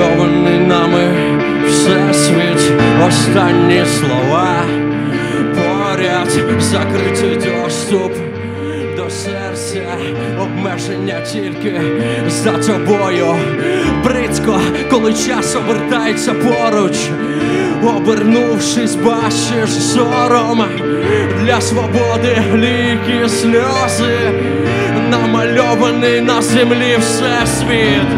намальований нами всесвіт, останні слова. Поряд, закритий доступ до серця, обмеження тільки за тобою. Бридко, коли час обертається поруч, обернувшись, бачиш зором для свободи ліки сльози. Намальований на землі всесвіт.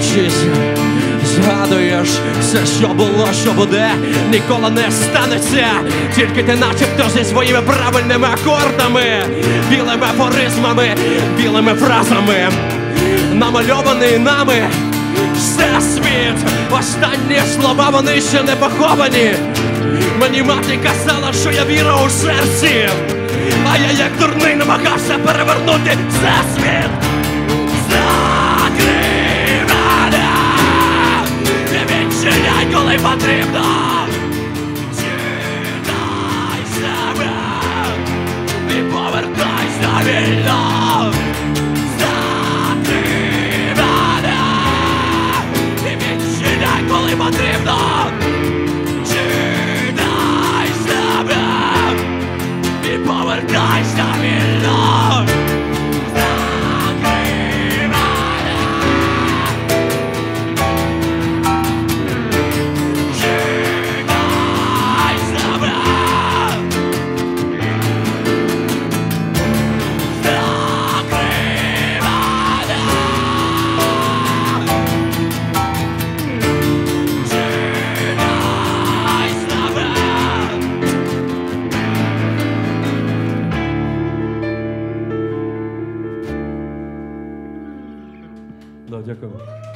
Повертаючись, згадуєш все, що було, що буде, ніколи не станеться. Тільки ти начебто зі своїми правильними акордами, білими афоризмами, білими фразами, намальований нами всесвіт. Останні слова вони ще не поховані. Мені мати казала, що я віра у серці, а я як дурний намагався перевернути всесвіт. потрібно. ďakujem.